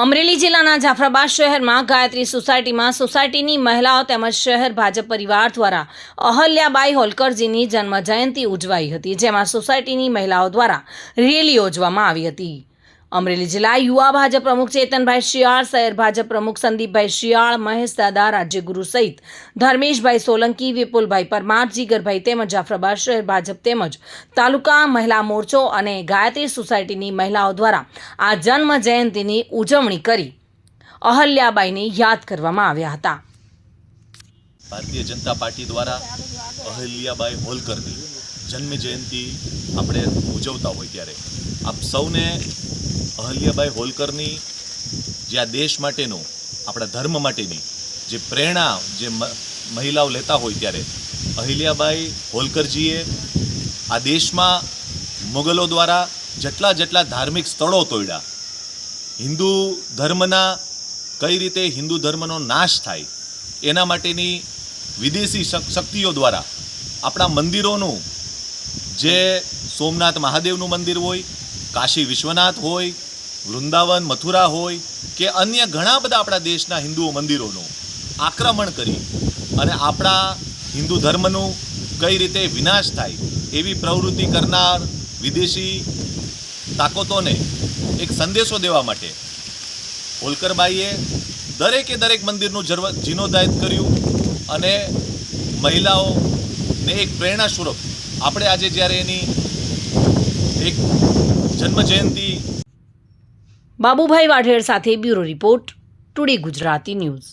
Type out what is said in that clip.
અમરેલી જિલ્લાના જાફરાબાદ શહેરમાં ગાયત્રી સોસાયટીમાં સોસાયટીની મહિલાઓ તેમજ શહેર ભાજપ પરિવાર દ્વારા અહલ્યાબાઈ હોલકરજીની જન્મ જયંતિ ઉજવાઈ હતી, જેમાં સોસાયટીની મહિલાઓ દ્વારા રેલી યોજવામાં આવી હતી. અમરેલી જિલ્લા યુવા ભાજપ પ્રમુખ ચેતનભાઈ શિયાળ, શહેર ભાજપ પ્રમુખ સંદીપભાઈ શિયાળ, મહેશ દાદા રાજ્યગુરુ સહિત ધર્મેશભાઈ સોલંકી, વિપુલભાઈ પરમાર, જીગરભાઈ તેમજ જાફરાબાદ શહેર ભાજપ તેમજ તાલુકા મહિલા મોરચો અને ગાયત્રી સોસાયટીની મહિલાઓ દ્વારા આ જન્મ જયંતિની ઉજવણી કરી અહલ્યાબાઈને યાદ કરવામાં આવ્યા હતા. ભારતીય જનતા પાર્ટી દ્વારા અહલ્યાબાઈ હોલકરની જન્મ જયંતિ આપણે ઉજવતા હોય ત્યારે. આપ સૌને અહલ્યાબાઈ હોલકરની જે આ દેશ માટેનું, આપણા ધર્મ માટેની જે પ્રેરણા જે મહિલાઓ લેતા હોય ત્યારે, અહિલ્યાબાઈ હોલકરજીએ આ દેશમાં મુગલો દ્વારા જેટલા જેટલા ધાર્મિક સ્થળો તોડ્યા, હિન્દુ ધર્મના કઈ રીતે હિન્દુ ધર્મનો નાશ થાય, એના માટેની વિદેશી શક- શક્તિઓ દ્વારા આપણા મંદિરોનું જે સોમનાથ મહાદેવનું મંદિર હોય, કાશી વિશ્વનાથ હોય, વૃંદાવન, મથુરા હોય કે અન્ય ઘણા બધા આપણા દેશના હિન્દુઓ મંદિરોનું આક્રમણ કરી અને આપણા હિન્દુ ધર્મનું કઈ રીતે વિનાશ થાય એવી પ્રવૃત્તિ કરનાર વિદેશી તાકાતોને એક સંદેશો દેવા માટે હોલકરબાઈએ દરેકે દરેક મંદિરનું જર્વ, જીર્ણોદ્ધાર કર્યું અને મહિલાઓને એક પ્રેરણા સ્વરૂપ આપણે આજે જ્યારે એની એક જન્મજયંતિ બાબુભાઈ વાઢેર સાથે bureau report today Gujarati news.